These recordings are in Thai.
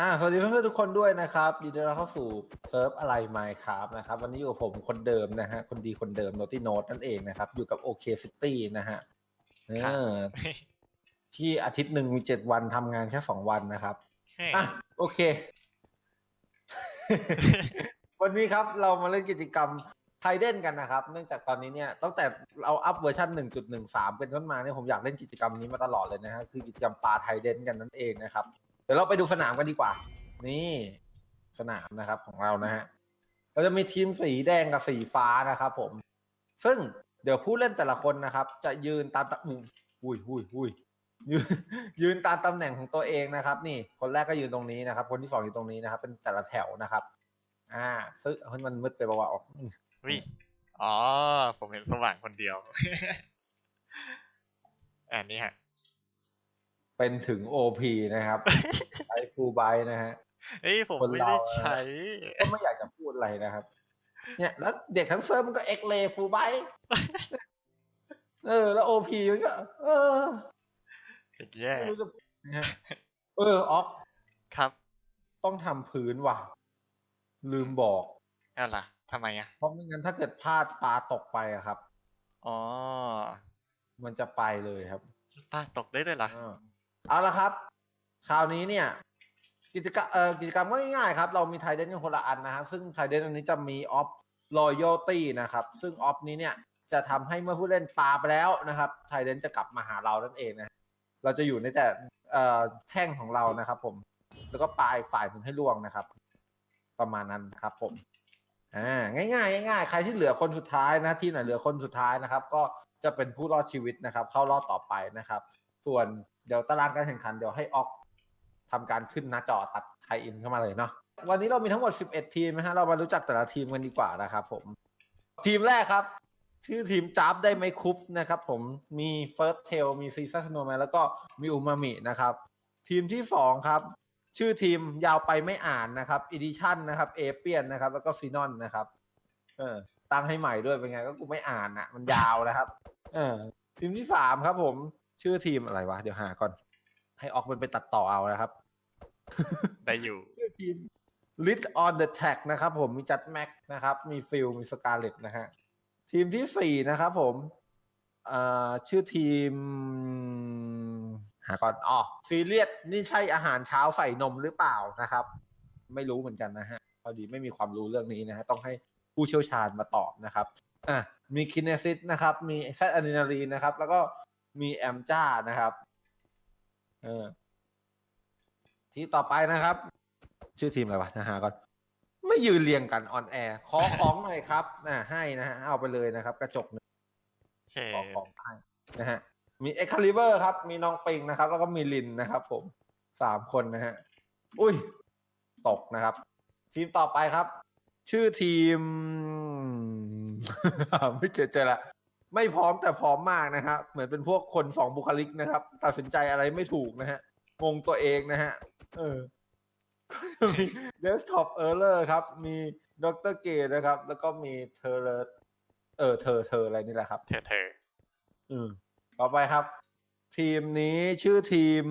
อ่าสวัสดีเพื่อนๆทุกคนด้วยนะครับยินดีต้อนรับเข้าสู่เซิร์ฟอะไรไมค์ครับนะครับ วันนี้อยู่กับผมคนเดิมนะฮะ คนดีคนเดิมโนตี้โนตนั่นเองนะครับ อยู่กับโอเคซิตี้นะฮะเอครับอที่อาทิตย์หนึ่งมีเจ็ดวันทำงานแค่สองวันนะครับอะโอเค วันนี้ครับเรามาเล่นกิจกรรมไทเดนกันนะครับ เนื่องจากตอนนี้เนี่ยตั้งแต่เราอัพเวอร์ชัน1.13 เป็นต้นมาเนี่ยผมอยากเล่นกิจกรรมนี้มาตลอดเลยนะฮะคือกิจกรรมปลาไทเดนกันนั่นเองนะครับเดี๋ยวเราไปดูสนามกันดีกว่า นี่ สนามนะครับของเรานะฮะเราจะมีทีมสีแดงกับสีฟ้านะครับผม ซึ่งเดี๋ยวผู้เล่นแต่ละคนนะครับ จะยืนตามตำอุ้ยอุ้ยอุ้ยยืนยืนตามตำแหน่งของตัวเองนะครับ นี่ คนแรกก็ยืนตรงนี้นะครับ คนที่สองอยู่ตรงนี้นะครับ เป็นแต่ละแถวนะครับ อ่า ซึ่งมันมืดไปบอกว่าออกวิอ๋อ ผมเห็นสว่างคนเดียว อันนี้ฮะ เป็นถึงโอพีนะครับใช้ฟูลไบต์นะฮะเอ้ยผมคนไม่เราได้อะใช้ก็ไม่อยากจะพูดอะไรนะครับ เนี่ยแล้วเด็กทั้งเซิร์ฟมันก็เอ็กเลฟูลไบต์เออ แล้วโอพีมันก็ เออแย่ไม่รู้จะพูดนะฮะเออออกครับ ต้องทำพื้นว่ะ ลืมบอกเอาล่ะทำไมอะ เพราะไม่งั้นถ้าเกิดพลาดปลาตกไปอะครับ อ๋อ มันจะไปเลยครับป้าตกได้ด้วยเหรออ่า เอาละครับคราวนี้เนี่ย กิจกรรมเอ่อกิจกรรมก็ง่ายๆครับ เรามีไทเดนคนละอันนะฮะซึ่งไทเดนอันนี้จะมีออฟรอยัลตี้นะครับ ซึ่งออฟนี้เนี่ยจะทำให้เมื่อผู้เล่นปาไปแล้วนะครับไทเดนจะกลับมาหาเรานั่นเองนะ เราจะอยู่ในแต่เอ่อแท่งของเรานะครับ ผม แล้วก็ปลายฝ่ายหนึ่งให้ล่วงนะครับ ประมาณนั้นครับ ผมอ่าง่ายๆง่ายๆใครที่เหลือคนสุดท้ายนะที่ไหนเหลือคนสุดท้ายนะครับ ก็จะเป็นผู้รอดชีวิตนะครับ เข้ารอบต่อไปนะครับ ส่วน เดี๋ยวตารางการแข่งขันเดี๋ยวให้ออกทำการขึ้นหน้าจอตัดไทยอินเข้ามาเลยเนาะวันนี้เรามีทั้งหมด 11 ทีมนะฮะเรามารู้จักแต่ละทีมกันดีกว่านะครับผม ทีมแรกครับ ชื่อทีมจับได้ไหมคุปนะครับผมมีเฟิร์สเทลมีซีซัสโนแมนแล้วก็มีอูมามินะครับ ทีมที่สองครับ ชื่อทีมยาวไปไม่อ่านนะครับอีดิชั่นนะครับเอเปียนนะครับ แล้วก็ฟีนอนนะครับ เออตั้งให้ใหม่ด้วยเป็นไงก็กูไม่อ่านอะ มันยาวนะครับ เออทีมที่สามครับผม ชื่อทีมอะไรวะ เดี๋ยวหาก่อน ให้ออกมันไปตัดต่อเอานะครับ ได้อยู่ ชื่อทีม Lit on the Track นะครับผมมีจัดแม็กนะครับ มีฟิลมีสกาเลตนะฮะ ทีมที่สี่นะครับผมเอ่อชื่อทีม หาก่อนอ๋อซีเรียสนี่ใช่อาหารเช้าใส่นมหรือเปล่านะครับ ไม่รู้เหมือนกันนะฮะพอดีไม่มีความรู้เรื่องนี้นะฮะต้องให้ผู้เชี่ยวชาญมาตอบนะครับอะมีคินเนซิสนะครับ มีแซดอะดรีนาลีนนะครับ แล้วก็ มีแอมจ้านะครับเออที่ต่อไปนะครับ ชื่อทีมอะไรวะนะฮะก่อน ไม่ยืนเรียงกันออนแอร์ขอของหน่อยครับนะให้นะฮะเอาไปเลยนะครับ กระจกหนึ่งโอเคขอของให้นะฮะมีเอ็กคาลิเบอร์ครับ มีน้องปิงนะครับ แล้วก็มีลินนะครับผมสามคนนะฮะอุ้ย ตกนะครับ ทีมต่อไปครับ ชื่อทีม ไม่เจอเจอละ ไม่พร้อมแต่พร้อมมากนะครับเหมือนเป็นพวกคนสองบุคลิกนะครับ ตัดสินใจอะไรไม่ถูกนะฮะงงตัวเองนะฮะเออก็จะมี Desktop Error ครับ มีดรเกตนะครับ แล้วก็มีเธอเออเธอเธออะไรนี่แหละครับ เธอเธออืมต่อไปครับ ทีมนี้ชื่อทีม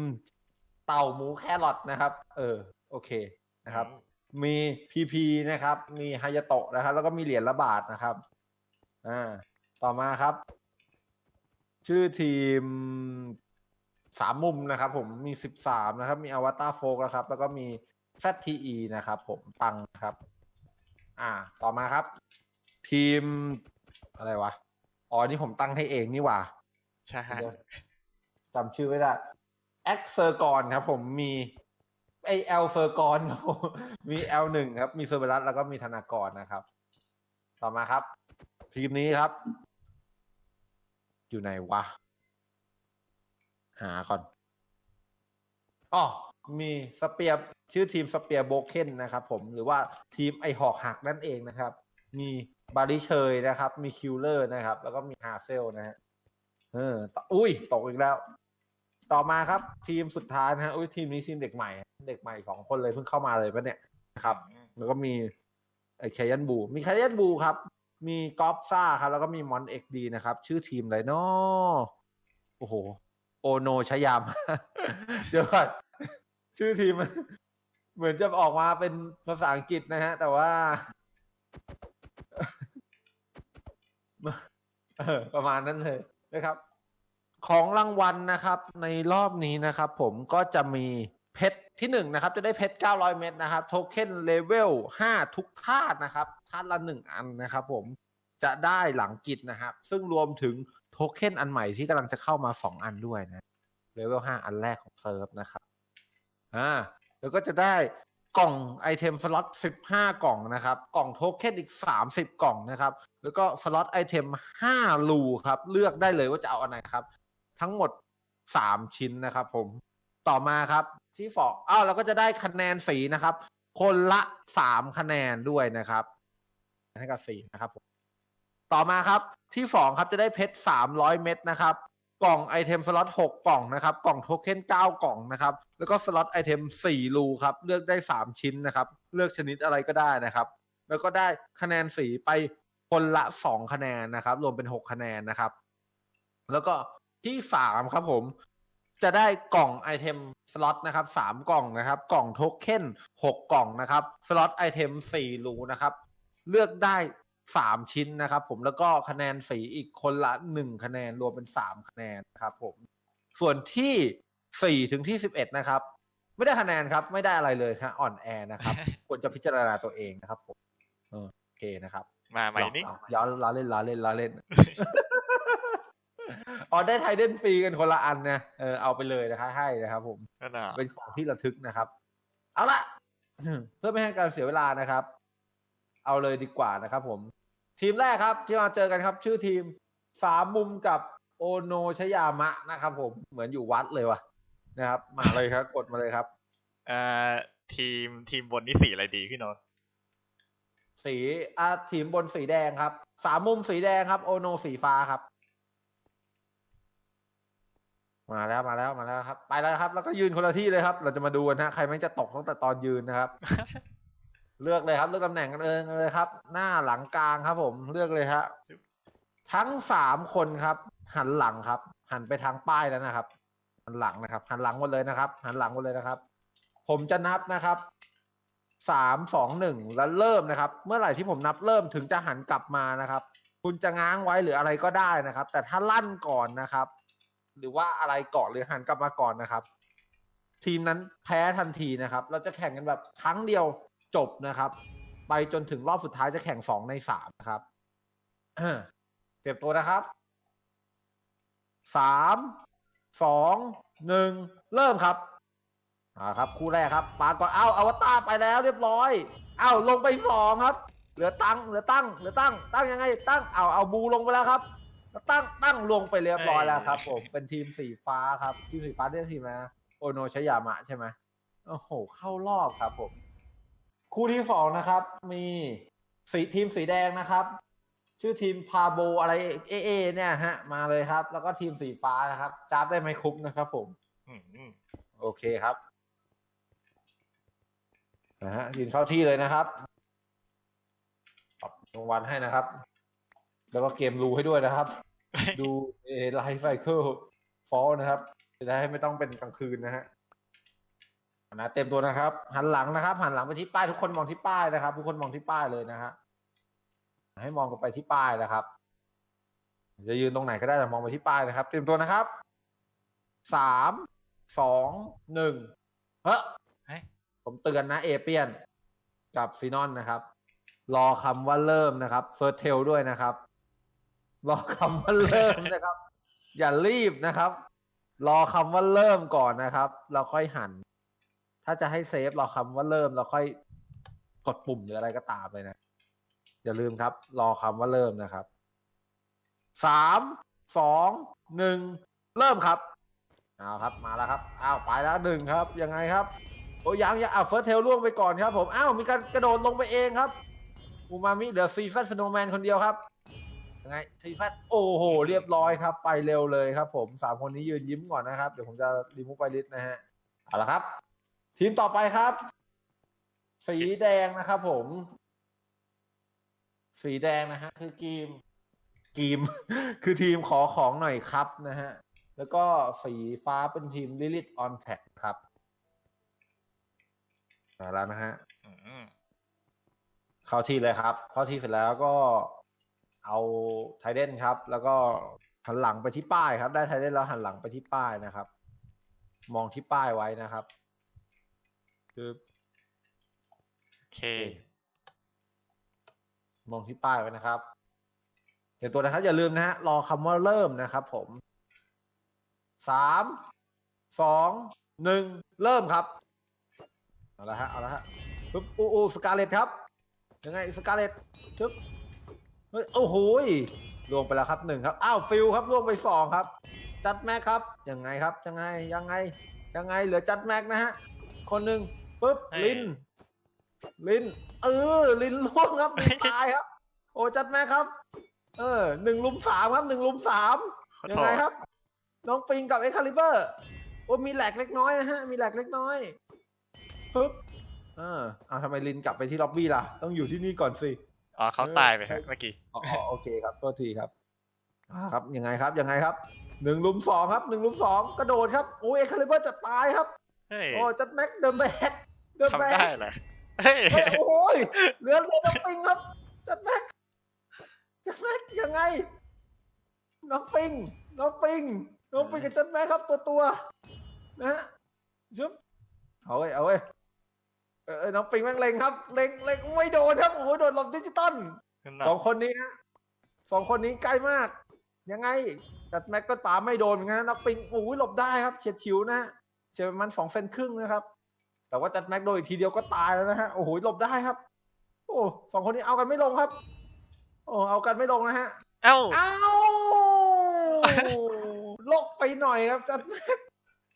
เต่าหมูแครอทนะครับ เออ โอเคนะครับ มีพีพีนะครับ มีฮายาโตะนะครับ แล้วก็มีเหรียญละบาทนะครับ อ่า ต่อมาครับ ชื่อทีมสามมุมนะครับ ผมมีสิบสามนะครับ มีอวตารโฟกนะครับ แล้วก็มี ZTE นะครับ ผมตังนะครับ อ่า ต่อมาครับ ทีมอะไรวะอ๋อนี่ผมตั้งให้เองนี่หว่า ใช่เดี๋ยวจำชื่อไม่ได้แอคเฟอร์กอนครับ ผมมีไอเอลเฟอร์กอนครับผมมีเอลหนึ่งครับ มีเฟอร์เบรัสแล้วก็มีธนากรนะครับ ต่อมาครับ ทีมนี้ครับ อยู่ไหนวะ หาก่อนอ๋อมีสเปียร์ชื่อทีมสเปียร์โบเคนนะครับผมหรือว่าทีมไอหอกหักนั่นเองนะครับ มีบาริเชยนะครับ มีคิวเลอร์นะครับ แล้วก็มีฮาเซลนะฮะเออต่ออุ้ย ตกอีกแล้ว ต่อมาครับทีมสุดท้ายนะฮะอุ้ยทีมนี้ทีมเด็กใหม่ เด็กใหม่สองคนเลยเพิ่งเข้ามาเลยปะเนี่ยนะครับ แล้วก็มีไอแคยันบู มีแคยันบูครับ มีกอฟซ่าครับ แล้วก็มีมอนเอ็กดีนะครับ ชื่อทีมอะไรเนาะโอ้โห โอโนชยาม เดี๋ยวก่อนชื่อทีม เหมือนจะออกมาเป็นภาษาอังกฤษนะฮะ แต่ว่าประมาณนั้นเลยนะครับ ของรางวัลนะครับ ในรอบนี้นะครับ ผมก็จะมีเพชรที่หนึ่งนะครับ จะได้เพชร900 เม็ดนะครับ โทเค็นเลเวล5ทุกธาตุนะครับ ธาตุละหนึ่งอันนะครับผมจะได้หลังกิจนะครับ ซึ่งรวมถึงโทเค็นอันใหม่ที่กำลังจะเข้ามา 2 อันด้วยนะเลเวล5อันแรกของเซิร์ฟนะครับอ่าแล้วก็จะได้กล่องไอเทมสล็อต15 กล่องนะครับ กล่องโทเค็นอีก 30 กล่องนะครับ แล้วก็สล็อตไอเทม5ลูครับ เลือกได้เลยว่าจะเอาอันไหนครับ ทั้งหมด 3 ชิ้นนะครับผมต่อมาครับที่สองอ้าวเราก็จะได้คะแนนสีนะครับ คนละ 3 คะแนนด้วยนะครับ ให้กับสีนะครับผมต่อมาครับที่สองครับจะได้เพชร300เม็ดนะครับ กล่องไอเทมสล็อต6กกล่องนะครับ กล่องโทเค็น9กล่องนะครับ แล้วก็สล็อตไอเทม4รูครับ เลือกได้3ชิ้นนะครับ เลือกชนิดอะไรก็ได้นะครับ แล้วก็ได้คะแนนสีไปคนละ2คะแนนนะครับ รวมเป็น6คะแนนนะครับ แล้วก็ที่สามครับผมจะได้กล่องไอเทมสล็อตนะครับสามกล่องนะครับ กล่องโทเค็นหกกล่องนะครับ สล็อตไอเทมสี่รูนะครับ เลือกได้สามชิ้นนะครับผมแล้วก็คะแนนสีอีกคนละหนึ่งคะแนนรวมเป็นสามคะแนนนะครับผมส่วนที่สี่ถึงที่สิบเอ็ดนะครับ ไม่ได้คะแนนครับ ไม่ได้อะไรเลยครับอ่อนแอนะครับ ควรจะพิจารณาตัวเองนะครับผมเออโอเคนะครับ มาใหม่นี่ย้อนล้อเล่นล้อเล่นล้อเล่นอ๋อได้ไทเดนฟรีกันคนละอันนะเออเอาไปเลยนะครับให้นะครับ ผมก็น่ะเป็นของที่ระทึกนะครับ เอาละเพื่อไม่ให้การเสียเวลานะครับ เอาเลยดีกว่านะครับผม ทีมแรกครับที่มาเจอกันครับ ชื่อทีมสามมุมกับโอโนชยามะนะครับผมเหมือนอยู่วัดเลยว่ะนะครับ มาเลยครับ กดมาเลยครับเอ่อทีมทีมบนนี่สีอะไรดีพี่โนตสีอ่าทีมบนสีแดงครับ สามมุมสีแดงครับ โอโนสีฟ้าครับ มาแล้วมาแล้วมาแล้วครับ ไปแล้วครับ แล้วก็ยืนคนละที่เลยครับ เราจะมาดูกันนะใครไม่งจะตกตั้งแต่ตอนยืนนะครับ เลือกเลยครับ เลือกตำแหน่งกันเองเลยครับ หน้าหลังกลางครับ ผมเลือกเลยฮะทั้งสามคนครับ หันหลังครับ หันไปทางป้ายแล้วนะครับ หันหลังนะครับ หันหลังหมดเลยนะครับ หันหลังหมดเลยนะครับ ผมจะนับนะครับสามสองหนึ่งแล้วเริ่มนะครับ เมื่อไหร่ที่ผมนับเริ่มถึงจะหันกลับมานะครับ คุณจะง้างไว้หรืออะไรก็ได้นะครับ แต่ถ้าลั่นก่อนนะครับ หรือว่าอะไรก่อนหรือหันกลับมาก่อนนะครับ ทีมนั้นแพ้ทันทีนะครับ เราจะแข่งกันแบบครั้งเดียว จบนะครับ ไปจนถึงรอบสุดท้ายจะแข่งสองในสามนะครับเตรียมตัวนะครับสามสองหนึ่งเริ่มครับอ่าครับ คู่แรกครับ ปาก่อนเอ้าอวตารไปแล้วเรียบร้อยเอ้าลงไปสองครับ เหลือตั้งเหลือตั้งเหลือตั้ง ตั้งยังไง ตั้งเอาเอาบูลงไปแล้วครับตั้งตั้งลงไปเรียบร้อยแล้วครับ ผมเป็นทีมสีฟ้าครับ ทีมสีฟ้าเรียกทีมอะไรนะโอโนชยามะใช่ไหมโอ้โห เข้ารอบครับผม คู่ที่สองนะครับ มีสีทีมสีแดงนะครับ ชื่อทีมพาโบอะไรเอเอเนี่ยฮะ มาเลยครับ แล้วก็ทีมสีฟ้านะครับจาร์ดได้ไหมคุปนะครับผมอืมอืมโอเคครับนะฮะยืนเข้าที่เลยนะครับปรับรางวัลให้นะครับ แล้วก็เกมรูให้ด้วยนะครับ ดูไลฟ์ไซเคิลฟอลนะครับ จะได้ไม่ต้องเป็นกลางคืนนะฮะ นะเต็มตัวนะครับ หันหลังนะครับ หันหลังไปที่ป้ายทุกคนมองที่ป้ายนะครับ ทุกคนมองที่ป้ายเลยนะฮะให้มองกันไปที่ป้ายนะครับ จะยืนตรงไหนก็ได้แต่มองไปที่ป้ายนะครับ เตรียมตัวนะครับสามสองหนึ่งเฮ้ยเฮ้ยผมเตือนนะเอเปียน กับซีนอนนะครับ รอคำว่าเริ่มนะครับเฟิร์สเทลด้วยนะครับ รอคำว่าเริ่มนะครับ อย่ารีบนะครับ รอคำว่าเริ่มก่อนนะครับ เราค่อยหัน ถ้าจะให้เซฟรอคำว่าเริ่มเราค่อยกดปุ่มหรืออะไรก็ตามเลยนะ อย่าลืมครับ รอคำว่าเริ่มนะครับ สาม สอง หนึ่ง เริ่มครับ เอาครับ มาแล้วครับ อ้าวไปแล้วหนึ่งครับ ยังไงครับ โอ้ยังยังอะเฟิร์สเทลล่วงไปก่อนครับผม อ้าวมีการกระโดดลงไปเองครับอูมามิเหลือซีฟัสโนแมนคนเดียวครับยังไงซีฟัสโอ้โห เรียบร้อยครับ ไปเร็วเลยครับ ผมสามคนนี้ยืนยิ้มก่อนนะครับ เดี๋ยวผมจะรีมูฟไปลิสนะฮะ เอาละครับ ทีมต่อไปครับ สีแดงนะครับผม สีแดงนะฮะ คือกีมกีม คือทีมขอของหน่อยครับนะฮะ แล้วก็สีฟ้าเป็นทีมลิลิตออนแท็กครับมาแล้วนะฮะเข้าที่เลยครับ เข้าที่เสร็จแล้วก็เอาไทเดนครับ แล้วก็หันหลังไปที่ป้ายครับ ได้ไทเดนแล้วหันหลังไปที่ป้ายนะครับ มองที่ป้ายไว้นะครับ คือโอเค มองที่ป้ายไว้นะครับ เดี๋ยวตัวนะครับ อย่าลืมนะฮะ รอคำว่าเริ่มนะครับผม สาม สอง หนึ่ง เริ่มครับ เอาละฮะ เอาละฮะปึ๊บอูอูสกาเลตครับ ยังไงสกาเลตชึบเฮ้ยโอ้โหยล่วงไปแล้วครับหนึ่งครับ อ้าวฟิลครับล่วงไปสองครับ จัดแม็กครับ ยังไงครับ ยังไง ยังไง ยังไง เหลือจัดแม็กนะฮะ คนหนึ่ง ปึ๊บเฮ้ยลินลินเออลินล่วงครับลินตายครับ โอ้จัดแม็กครับ เออหนึ่งลุมสามครับหนึ่งลุมสามขอยัโทงไงษครับ น้องปิงกับเอ็กคาลิเบอร์โอ้มีแหลกเล็กน้อยนะฮะ มีแหลกเล็กน้อยปึ๊บเออเอาทำไมลินกลับไปที่ล็อบบี้ล่ะ ต้องอยู่ที่นี่ก่อนสิ อ๋อเขาเออตายไปฮะเมื่อกี้ อ๋ออ๋อโอเคครับโทษทีครับอ่าครับยังไงครับยังไงครับหนึ่งลุมสองครับหนึ่งลุมสองกระโดดครับโอ้เอ็กคาลิเบอร์จะตายครับเฮ้ย โอ้จัดแม็กเดินแบก เดินทำแบได้กเหรอเฮ้ยเฮ้ยโอ้โหยเหลือเหลือน้องปิงครับ จัดแม็กจัดแม็กยังไง น้องปิง น้องปิง น้องปิงกับจัดแม็กครับตัวตัวๆนะฮะชุบเอาเว้ยเอาเว้ยเออเออน้องปิงแม่งเล็งครับ เล็งเล็งไม่โดนครับโอ้โหโดนหลบดิจิตอล นั่นน่ะสองคนนี้ฮะสองคนนี้ใกล้มาก ยังไงจัดแม็กก็ตามไม่โดนเหมือนกันนะน้องปิงโอ้ยหลบได้ครับ เฉียดฉิวนะฮะเฉียดประมันสองเซนครึ่งนะครับ แต่ว่าจัดแม็กโดนอีกทีเดียวก็ตายแล้วนะฮะ โอ้โหหลบได้ครับ โอ้สองคนนี้เอากันไม่ลงครับ โอ้เอากันไม่ลงนะฮะ เอ้าเอ้าลกไปหน่อยครับจัดแม็ก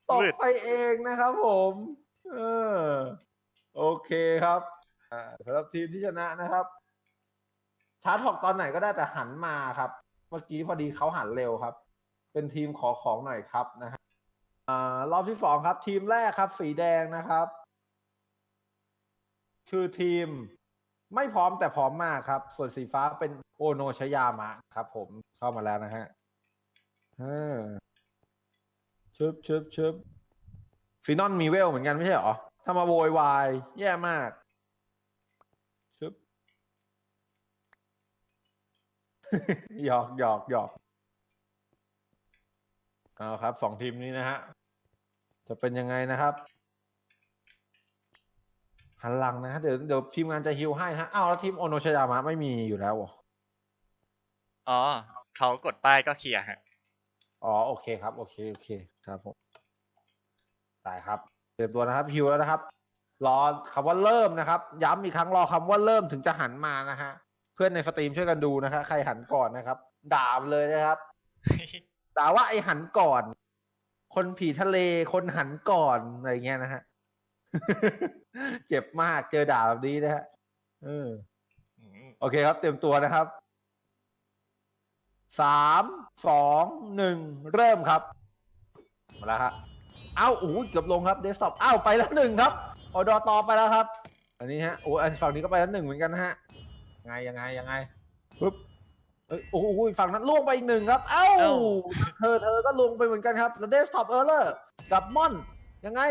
ตกมืดไปเองนะครับผม เออ โอเคครับ อ่าสำหรับทีมที่ชนะนะครับ ชาร์จหอกตอนไหนก็ได้แต่หันมาครับ เมื่อกี้พอดีเขาหันเร็วครับ เป็นทีมขอของหน่อยครับนะฮะอ่ารอบที่สองครับ ทีมแรกครับ สีแดงนะครับ คือทีมไม่พร้อมแต่พร้อมมากครับ ส่วนสีฟ้าเป็นโอโนชยามะครับ ผมเข้ามาแล้วนะฮะชึบชึบชึบฟีนอนมีเวลเหมือนกันไม่ใช่หรอถ้ามาโวยวาย แย่มากชึบหยอกหยอกหยอกเอาครับสองทีมนี้นะฮะ จะเป็นยังไงนะครับ หันหลังนะฮะเดี๋ยวเดี๋ยวทีมงานจะฮิวให้นะฮะอ้าวแล้วทีมโอโนชยามะไม่มีอยู่แล้วเหรออ๋อเขากดป้ายก็เคลียร์ฮะอ๋อโอเคครับ โอเคโอเคครับผมได้ครับเตรียมตัวนะครับฮิวแล้วนะครับ รอคำว่าเริ่มนะครับ ย้ำอีกครั้งรอคำว่าเริ่มถึงจะหันมานะฮะเพื่อนในสตรีมช่วยกันดูนะครับใครหันก่อนนะครับ ด่ามันเลยนะครับด่าว่าไอ้หันก่อน คนผีทะเลคนหันก่อนอะไรเงี้ยนะฮะ เจ็บมากเจอด่าแบบนี้นะฮะเอออืมโอเคครับ เตรียมตัวนะครับสามสองหนึ่งเริ่มครับมาแล้วฮะเอ้าโอ้โหเกือบลงครับเดสก์ท็อปอ้าวไปแล้วหนึ่งครับออดอต่อไปแล้วครับ อันนี้ฮะโอ้อันฝั่งนี้ก็ไปแล้วหนึ่งเหมือนกันนะฮะไงยังไงยังไงปึ๊บเอ้ยโอ้โหฝั่งนั้นล่วงไปอีกหนึ่งครับ เอ้าเธอเธอก็ลงไปเหมือนกันครับแล้วเดสก์ท็อปเออร์เลอร์กับม่อนยังไง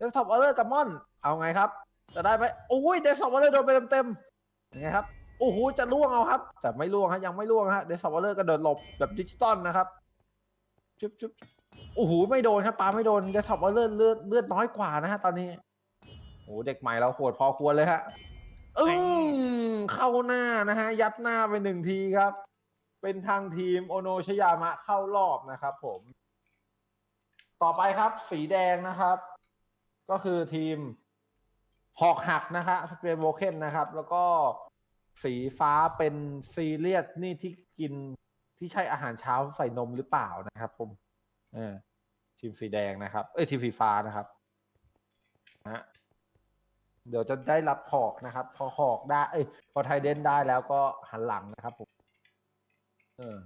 เดสก์ท็อปออเลอร์กับมอน เอาไงครับ จะได้ไหมโอ้ยเดสก์ท็อปออเลอร์โดนไปเต็มๆยังไงครับโอ้โหจะล่วงเอาครับ แต่ไม่ล่วงฮะยังไม่ล่วงฮะเดซอลเลอร์กระโดดหลบแบบดิจิตอลนะครับชุบชุบโอ้โหไม่โดนครับปาไม่โดนเดซอลเลอร์เลือดเลือดน้อยกว่านะฮะตอนนี้โอ้โหเด็กใหม่เราโหดพอควรเลยฮะอืมเข้าหน้านะฮะ ยัดหน้าไปหนึ่งทีครับ เป็นทางทีมโอโนชยามะเข้ารอบนะครับผม ต่อไปครับ สีแดงนะครับ ก็คือทีมหอกหักนะฮะสเปนโวเคนนะครับ แล้วก็สีฟ้าเป็นซีเรียสนี่ที่กินที่ใช่อาหารเช้าใส่นมหรือเปล่านะครับผมเออทีมสีแดงนะครับ เอ้ยทีมสีฟ้านะครับนะเดี๋ยวจะได้รับหอกนะครับ พอหอกได้ เอ้ยพอไทเดนได้แล้วก็หันหลังนะครับผมเออ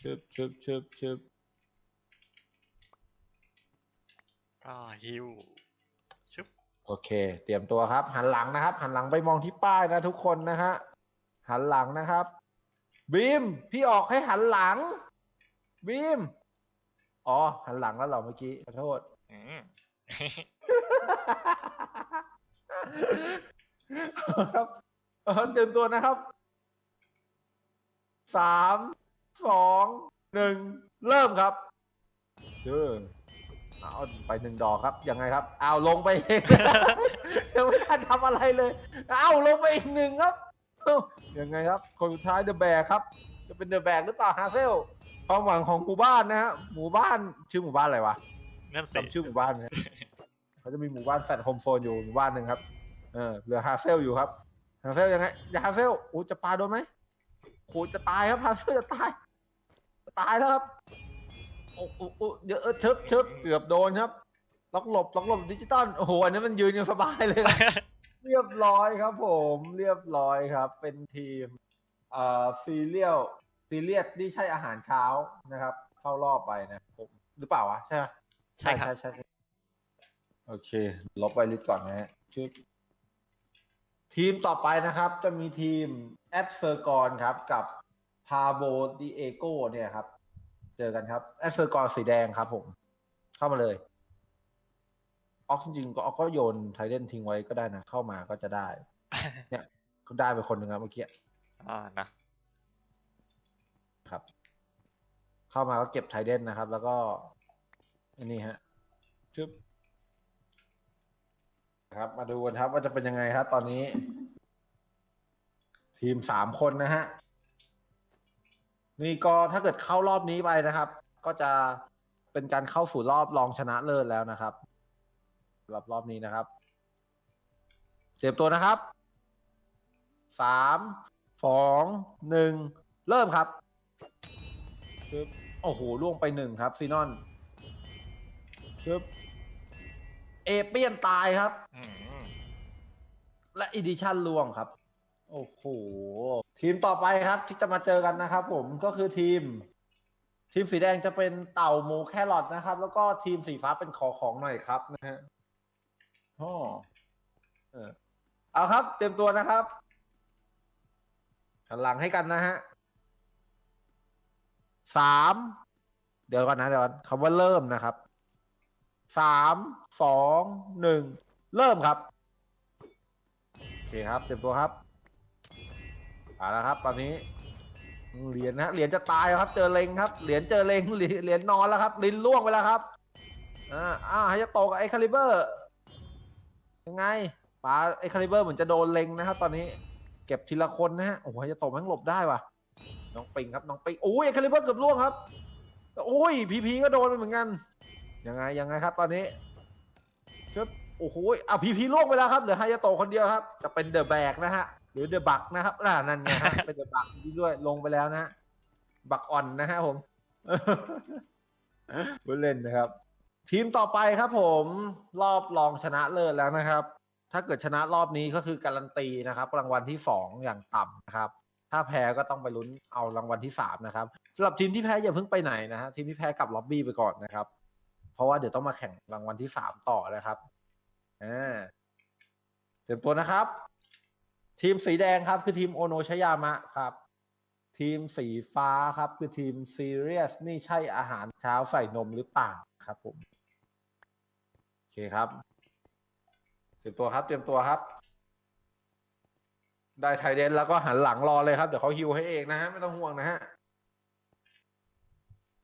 ชึบชึบชึบชึบ ก็ฮิวชุบโอเค เตรียมตัวครับ หันหลังนะครับ หันหลังไปมองที่ป้ายนะทุกคนนะฮะหันหลังนะครับ บีม พี่ออกให้หันหลัง บีม อ๋อ หันหลังแล้วเหรอเมื่อกี้ขอโทษ อืมครับเอาเตรียมตัวนะครับ สาม สอง หนึ่ง เริ่มครับเออ เอาไปหนึ่งดอกครับยังไงครับเอาลงไปเองยังไม่ทันทำอะไรเลยเอาลงไปอีกหนึ่งครับเอ้ายังไงครับ คนสุดท้ายเดอะแบกครับ จะเป็นเดอะแบกหรือเปล่าฮาเซลความหวังของหมู่บ้านนะฮะหมู่บ้านชื่อหมู่บ้านอะไรวะนั่นสิจำชื่อหมู่บ้านนะเขาจะมีหมู่บ้านแฟดโฮมโซนอยู่หมู่บ้านหนึ่งครับเออเหลือฮาเซลอยู่ครับฮาเซลยังไงอย่าฮาเซลโอ้จะปาโดนไหมโอ้จะตายครับฮาเซลจะตายจะตายแล้วครับ โอ้โอ้โอ้เดี๋ยวเออเชิบเชิบเกือบโดนครับ ล็อกหลบล็อกหลบดิจิตอลโอ้โหอันนี้มันยืนยังสบายเลยครับเรียบร้อยครับผม เรียบร้อยครับ เป็นทีมเอ่อซีเรียลซีเรียสนี่ใช่อาหารเช้านะครับ เข้ารอบไปนะผมหรือเปล่าวะใช่ไหมใช่ครับใช่ใช่โอเค ลบไวลิสก่อนนะฮะชึบทีมต่อไปนะครับ จะมีทีมแอดเซอร์กอนครับ กับพาโบดิเอโกเนี่ยครับ เจอกันครับแอดเซอร์กอนสีแดงครับผม เข้ามาเลยออกจริงๆก็ออกก็โยนไทเดนทิ้งไว้ก็ได้นะ เข้ามาก็จะได้ เนี่ยก็ได้ไปคนหนึ่งครับเมื่อกี้อ่านะครับ เข้ามาก็เก็บไทเดนนะครับ แล้วก็อันนี้ฮะชึบครับ มาดูกันครับว่าจะเป็นยังไงครับ ตอนนี้ ทีมสามคนนะฮะ นี่ก็ถ้าเกิดเข้ารอบนี้ไปนะครับ ก็จะเป็นการเข้าสู่รอบรองชนะเลิศแล้วนะครับสำหรับรอบนี้นะครับเตรียมตัวนะครับสามสองหนึ่งเริ่มครับชึบโอ้โหล่วงไปหนึ่งครับซีนอนชึบเอเปียนตายครับอืมและอีดิชั่นล่วงครับ โอ้โห ทีมต่อไปครับที่จะมาเจอกันนะครับผมก็คือทีม ทีมสีแดงจะเป็นเต่าหมูแครอทนะครับ แล้วก็ทีมสีฟ้าเป็นขอของหน่อยครับนะฮะอ๋อเออเอาครับ เตรียมตัวนะครับหันหลังให้กันนะฮะสามเดี๋ยวก่อนนะเดี๋ยวก่อนคำว่าเริ่มนะครับสามสองหนึ่งเริ่มครับ โอเคครับ เตรียมตัวครับ เอาละครับ ตอนนี้เหรียญนะเหรียญจะตายครับ เจอเลงครับ เหรียญเจอเลงเหรียญนอนแล้วครับ ลิ้นล่วงไปแล้วครับอ่าอ่าให้จะโตกับไอ้คาลิเบอร์ ยังไงป๋าไอ้คาลิเบอร์เหมือนจะโดนเลงนะครับตอนนี้เก็บทีละคนนะฮะโอ้โหให้จะโตแม่งหลบได้ว่ะ น้องปิงครับน้องปิงโอ้ยไอ้คาลิเบอร์เกือบล่วงครับโอ้ยพีพีก็โดนไปเหมือนกันยังไงยังไงครับ ตอนนี้ชึบโอ้โหอะพีพีล่วงไปแล้วครับเหลือไฮยาโตคนเดียวครับ จะเป็นเดอะแบกนะฮะ หรือเดอะบักนะครับน่านั่นไงฮะเป็นเดอะบักด้วยลงไปแล้วนะฮะบักอ่อนนะฮะผมพูดเล่นนะครับ ทีมต่อไปครับผมรอบรองชนะเลิศแล้วนะครับ ถ้าเกิดชนะรอบนี้ก็คือการันตีนะครับ รางวัลที่สองอย่างต่ำนะครับ ถ้าแพ้ก็ต้องไปลุ้นเอารางวัลที่สามนะครับสำหรับทีมที่แพ้อย่าเพิ่งไปไหนนะฮะทีมที่แพ้กลับล็อบบี้ไปก่อนนะครับ เพราะว่าเดี๋ยวต้องมาแข่งรางวัลที่สามต่อนะครับอ่าเตรียมตัวนะครับ ทีมสีแดงครับ คือทีมโอโนชยามะครับ ทีมสีฟ้าครับ คือทีมซีเรียสนี่ใช่อาหารเช้าใส่นมหรือเปล่าครับผม โอเคครับ เตรียมตัวครับ เตรียมตัวครับ ได้ไทยเดนแล้วก็หันหลังรอเลยครับ เดี๋ยวเขาฮิวให้เองนะฮะ ไม่ต้องห่วงนะฮะ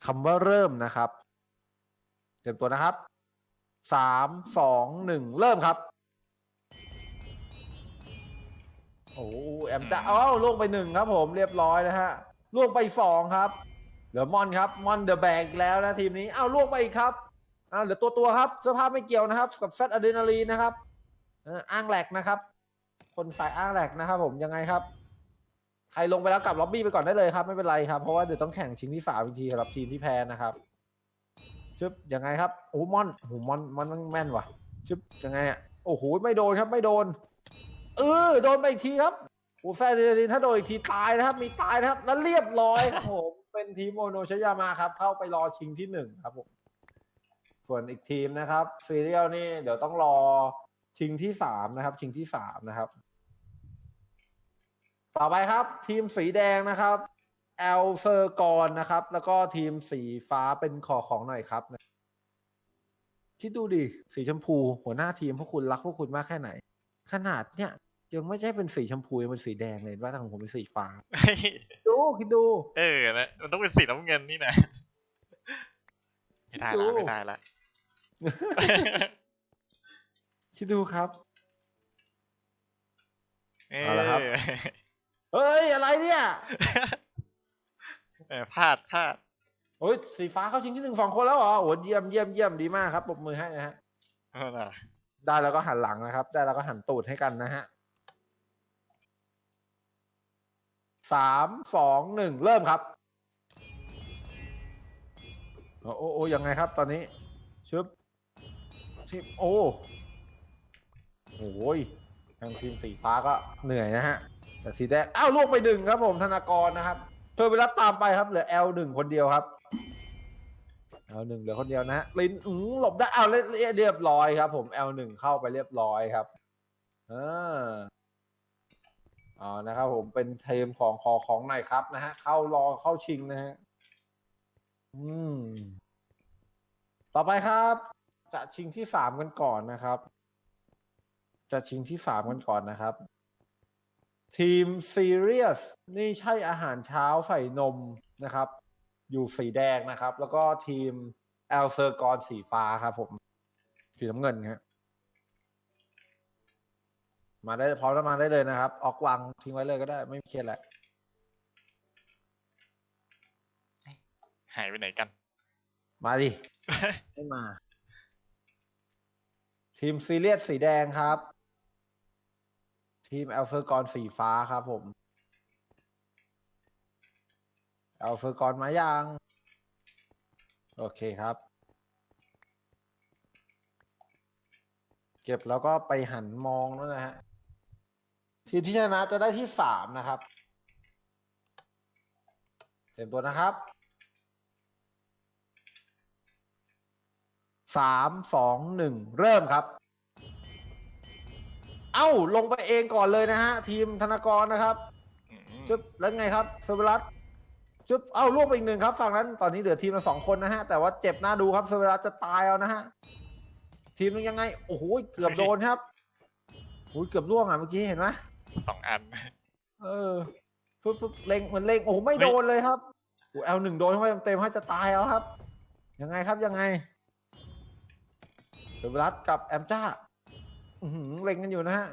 คำว่าเริ่มนะครับ เตรียมตัวนะครับสามสองหนึ่งเริ่มครับ อ้โหแอมจะเอ้าล่วงไปหนึ่งครับผมเรียบร้อยนะฮะล่วงไปสองครับเหลือมอนครับมอนเดอะแบกแล้วนะทีมนี้เอ้าล่วงไปอีกครับอ่าเหลือตัวตัวครับเสื้อผ้าไม่เกี่ยวนะครับ กับแฟตอะดรีนาลีนนะครับเอออ้างแหลกนะครับ คนสายอ้างแหลกนะครับ ผมยังไงครับ ใครลงไปแล้วกลับล็อบบี้ไปก่อนได้เลยครับ ไม่เป็นไรครับเพราะว่าเดี๋ยวต้องแข่งชิงที่สามอีกทีสำหรับทีมที่แพ้นะครับชึบยังไงครับโอ้มอนโอ้มอนมอนมันแม่นว่ะชึบยังไงอะโอ้โหไม่โดนครับ ไม่โดน เออโดนไปอีกทีครับโอ้แฟนเดลินถ้าโดนอีกทีตายนะครับ มีตายนะครับ แล้วเรียบร้อยครับผมเป็นทีมโอโนชยามาครับ เข้าไปรอชิงที่หนึ่งครับผมส่วนอีกทีมนะครับซีเรียลนี่เดี๋ยวต้องรอชิงที่สามนะครับ ชิงที่สามนะครับ ต่อไปครับ ทีมสีแดงนะครับแอลเซอร์กอนนะครับ แล้วก็ทีมสีฟ้าเป็นขอของหน่อยครับคิดดูดิสีชมพู หัวหน้าทีมพวกคุณรักพวกคุณมากแค่ไหน ขนาดเนี่ย ยังไม่ใช่เป็นสีชมพูยังเป็นสีแดงเลยว่าทางผมเป็นสีฟ้าเฮ้ยดูคิดดู เออนะมันต้องเป็นสีน้ำเงินนี่นะไม่ได้คิดละดูไม่ได้ละคิดดูครับเออเอาละครับ เฮ้ย อะไรเนี่ยเออพลาดพลาดโอ้ยสีฟ้าเข้าชิงที่หนึ่งสองคนแล้วเหรอโอ้ยเยี่ยมเยี่ยมเยี่ยมดีมากครับปรบมือให้นะฮะเอาล่ะได้แล้วก็หันหลังนะครับ ได้แล้วก็หันตูดให้กันนะฮะ สามสองหนึ่งเริ่มครับโอ้โอ้โอ้ยังไงครับตอนนี้ชึบชิบโอ้โอ้ยทางทีมสีฟ้าก็เหนื่อยนะฮะ แต่สีแดงอ้าวล่วงไปหนึ่งครับผมธนากรนะครับเธอไปรับตามไปครับเหลือ L หนึ่งคนเดียวครับ L หนึ่งเหลือคนเดียวนะฮะลินอือหลบได้เอาเรียเรียบร้อยครับ ผม L หนึ่งเข้าไปเรียบร้อยครับเอ อเอนะครับผมเป็นทีมของคอของไหนครับนะฮะ เข้ารอเข้าชิงนะฮะ อืม ต่อไปครับ จะชิงที่สามกันก่อนนะครับ จะชิงที่สามกันก่อนนะครับ ทีมซีเรียสนี่ใช่อาหารเช้าใส่นมนะครับ อยู่สีแดงนะครับ แล้วก็ทีมแอลเซอร์กอนสีฟ้าครับผม สีน้ำเงินครับ มาได้พร้อมแล้วมาได้เลยนะครับ ออกวางทิ้งไว้เลยก็ได้ ไม่เครียดแหละ หายไปไหนกัน มาดิ ไม่มา ทีมซีเรียสสีแดงครับ ทีมแอลเฟอร์กอนสีฟ้าครับผมแอลเฟอร์กอนมายัง โอเคครับเก็บแล้วก็ไปหันมองแล้วนะฮะ ทีมที่ชนะจะได้ที่สามนะครับเตรียมตัวนะครับสามสองหนึ่งเริ่มครับ เอ้า ลงไปเองก่อนเลยนะฮะ ทีมธนากรนะครับอืมชึบแล้วไงครับเซอร์เวรัสชึบเอ้าล่วงไปอีกหนึ่งครับฝั่งนั้นตอนนี้เหลือทีมละสองคนนะฮะ แต่ว่าเจ็บหน้าดูครับเซอร์เวรัสจะตายเอานะฮะ ทีมนึงยังไง โอ้โห เกือบโดนครับโอ้ยเกือบล่วงอะเมื่อกี้เห็นไหม สองอัน เออฟึบฟึบเล็งเหมือนเล็งโอ้โหไม่โดนเลยครับโอ้เอลหนึ่งโดนเข้าไปเต็มๆให้จะตายแล้วครับ ยังไงครับยังไงเดวรัสกับแอมจ้าเล็งกันอยู่นะฮะ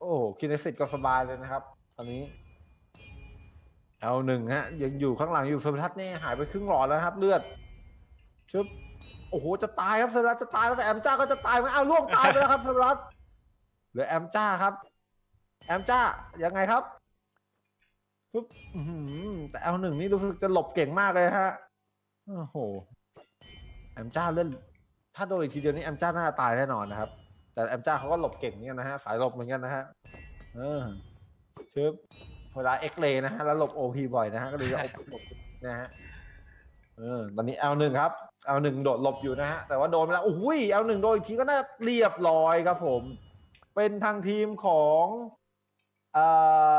โอ้คินเนสิตก็สบายเลยนะครับ ตอนนี้เอลหนึ่งฮะ ยังอยู่ข้างหลังอยู่เซอร์ทัศน์นี่หายไปครึ่งหลอดแล้วครับ เลือดชึบโอ้โห จะตายครับเซอร์ทัศน์จะตายแล้วแต่แอมจ้าก็จะตายไหมอ้าวล่วงตายไปแล้วครับเซอร์ทัศน์เหลือแอมจ้าครับ แอมจ้ายังไงครับปุ๊บอื้อหือแต่แอลหนึ่งนี่รู้สึกจะหลบเก่งมากเลยฮะโอ้โหแอมจ้าเล่นถ้าโดนอีกทีเดียวนี้แอมจ้าน่าจะตายแน่นอนนะครับ แต่แอมจ้าเขาก็หลบเก่งเหมือนกันนะฮะสายหลบเหมือนกันนะฮะเออชึบเวลาเอ็กเลนะฮะแล้วหลบโอพีบ่อยนะฮะก็เลยจะหลบนะฮะเออตอนนี้ L หนึ่งครับ L หนึ่งโดดหลบอยู่นะฮะแต่ว่าโดนไปแล้วโอ้ย L หนึ่งโดนอีกทีก็น่าเรียบร้อยครับผม เป็นทางทีมของเอ่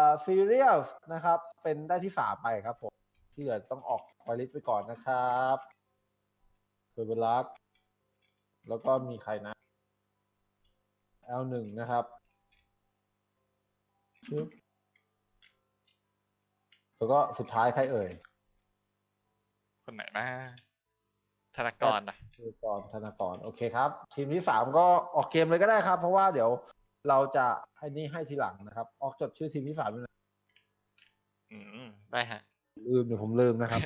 อซีเรียสนะครับ เป็นได้ที่สามไปครับผม ที่เหลือต้องออกไวลิสไปก่อนนะครับเบอร์ลักแล้วก็มีใครนะ L หนึ่งนะครับชึบแล้วก็สุดท้ายใครเอ่ย คนไหนนะธนากรนะธนากรธนากร โอเคครับ ทีมที่สามก็ออกเกมเลยก็ได้ครับ เพราะว่าเดี๋ยว เราจะให้นี่ให้ทีหลังนะครับ ออกจดชื่อทีมที่สามด้วยนะอืมได้ฮะ ลืมเดี๋ยวผมลืมนะครับ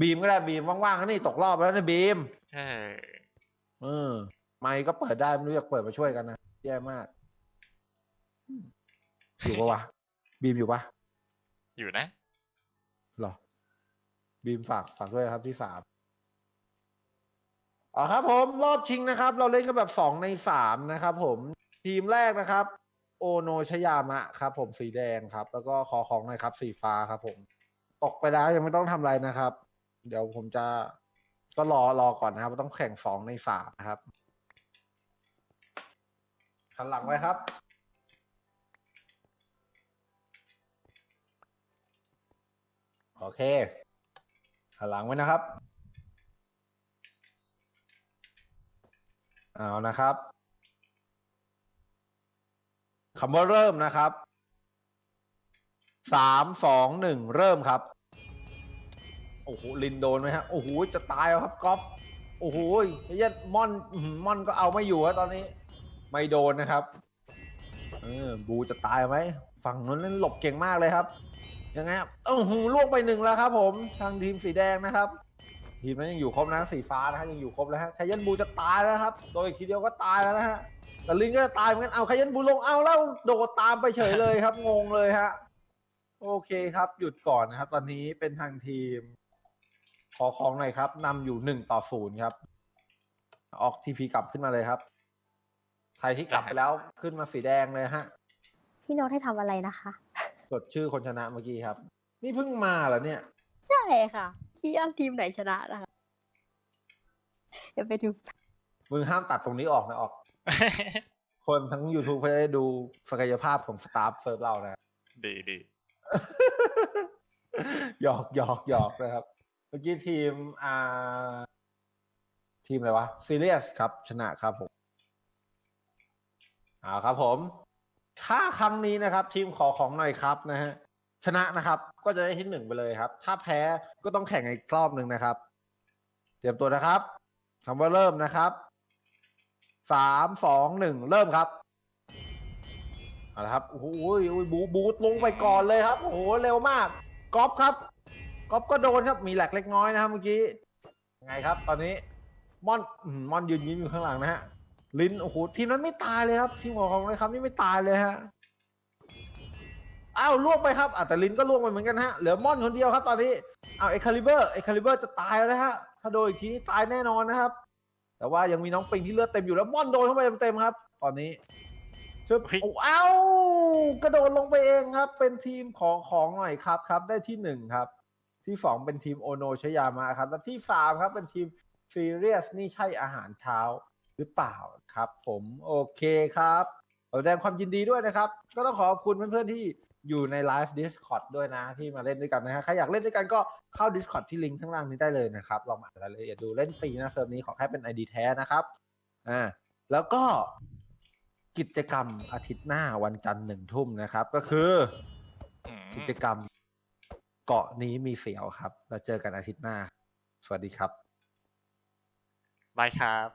บีมก็ได้บีมว่างๆก็นี่ตกรอบแล้วนะบีมใช่เออไมค์ก็เปิดได้ไม่รู้อยากเปิดมาช่วยกันนะแย่มาก อยู่ปะวะ บีมอยู่ปะอยู่นะหรอ บีมฝากฝากด้วยนะครับที่สามอ๋อครับผม รอบชิงนะครับ เราเล่นกันแบบสองในสามนะครับผม ทีมแรกนะครับ โอโนชยามะครับ ผมสีแดงครับ แล้วก็ขอของหน่อยครับ สีฟ้าครับผมตกไปแล้วยังไม่ต้องทำอะไรนะครับ เดี๋ยวผมจะก็รอรอก่อนนะครับต้องแข่งสองในสามนะครับหันหลังไว้ครับ โอเคหันหลังไว้นะครับ เอานะครับ คำว่าเริ่มนะครับสามสองหนึ่งเริ่มครับ โอ้โหลินโดนไหมฮะโอ้โหจะตายแล้วครับก๊อฟโอ้โหเยันม่อนม่อนก็เอาไม่อยู่ครับตอนนี้ ไม่โดนนะครับเออบูจะตายไหมฝั่งนู้นเล่นหลบเก่งมากเลยครับยังไงครับโอ้โหล่วงไปหนึ่งแล้วครับผมทางทีมสีแดงนะครับ ทีมนั้นยังอยู่ครบนะสีฟ้านะฮะยังอยู่ครบแล้วฮะคายันบูจะตายแล้วครับ โดยอีกทีเดียวก็ตายแล้วนะฮะ แต่ลิงก็จะตายเหมือนกันเอาคายันบูลงเอาแล้วโดดตามไปเฉยเลยครับ งงเลยฮะ โอเคครับ หยุดก่อนนะครับ ตอนนี้เป็นทางทีม ขอของหน่อยครับนำอยู่หนึ่งต่อศูนย์ครับ ออกทีพีกลับขึ้นมาเลยครับ ใครที่กลับไปแล้วขึ้นมาสีแดงเลยฮะ พี่โน้ตให้ทำอะไรนะคะกดชื่อคนชนะเมื่อกี้ครับ นี่เพิ่งมาเหรอเนี่ย ใช่ค่ะที่อันทีมไหนชนะนะคะเดี๋ยวไปดูมึงห้ามตัดตรงนี้ออกนะออก คนทั้ง YouTube เขาจะได้ดูศักยภาพของสตาฟเซิร์ฟเรานะ ดีดีหยอกหยอกหยอกนะครับ เมื่อกี้ทีมอ่าทีมอะไรวะซีเรียสครับ ชนะครับผมเอาครับผม ถ้าครั้งนี้นะครับ ทีมขอของหน่อยครับนะฮะชนะนะครับ ก็จะได้ที่หนึ่งไปเลยครับ ถ้าแพ้ก็ต้องแข่งอีกรอบหนึ่งนะครับ เตรียมตัวนะครับคำว่าเริ่มนะครับ สามสองหนึ่งเริ่มครับเอาละครับโอ้โหบูบูทลงไปก่อนเลยครับ โอ้โหเร็วมากก๊อฟครับก๊อฟก็โดนครับมีแหลกเล็กน้อยนะครับเมื่อกี้ไงครับ ตอนนี้ม่อนม่อนยืนยิ้มอยู่ข้างหลังนะฮะลิ้นโอ้โหทีมนั้นไม่ตายเลยครับทีมของของเลยครับนี่ไม่ตายเลยฮะอ้าวล่วงไปครับอะแต่ลินก็ล่วงไปเหมือนกันฮะเหลือม่อนคนเดียวครับ ตอนนี้อ้าวเอคาลิเบอร์เอคาลิเบอร์จะตายแล้วนะฮะถ้าโดนอีกทีนี่ตายแน่นอนนะครับ แต่ว่ายังมีน้องปิงที่เลือดเต็มอยู่แล้วม่อนโดนเข้าไปเต็มๆครับ ตอนนี้ชึบโอ้เอ้ากระโดดลงไปเองครับ เป็นทีมของของหน่อยครับครับ ได้ที่หนึ่งครับ ที่สองเป็นทีมโอโนชยามาครับ และที่สามครับเป็นทีมซีเรียสนี่ใช่อาหารเช้าหรือเปล่าครับ ผมโอเคครับขอแสดงความยินดีด้วยนะครับ ก็ต้องขอบคุณเพื่อนๆที่ อยู่ในไลฟ์ Discord ด้วยนะที่มาเล่นด้วยกันนะฮะใครอยากเล่นด้วยกันก็เข้า Discord ที่ลิงก์ข้างล่างนี้ได้เลยนะครับลองมาอ่านรายละเอียดดูเล่นฟรีนะเซิร์ฟนี้ขอแค่เป็น ID แท้นะครับอ่าแล้วก็กิจกรรมอาทิตย์หน้าวันจันทร์หนึ่งทุ่มนะครับ ก็คืออืมกิจกรรมเกาะนี้มีเสียวครับ แล้วเจอกันอาทิตย์หน้า สวัสดีครับ บายครับ